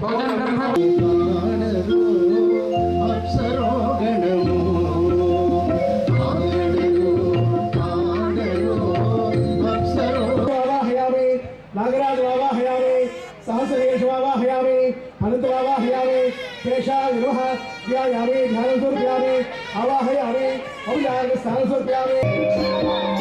ब्रह्म वावाहयामि अनंत वावाहयामि शेषा विरोह ध्यायामि ध्यानं समर्पयामि आवाहयामि औजाग स्थानं समर्पयामि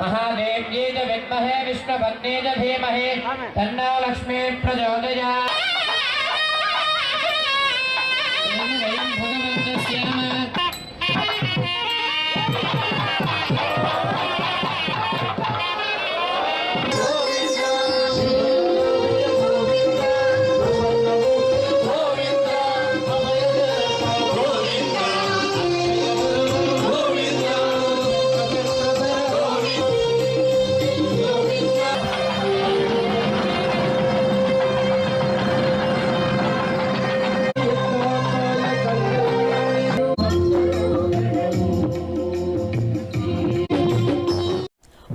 महादेव्ये च विद्महे विष्णुपत्ने च धीमहि। तन्नो लक्ष्मी प्रचोदयात्। Yeah.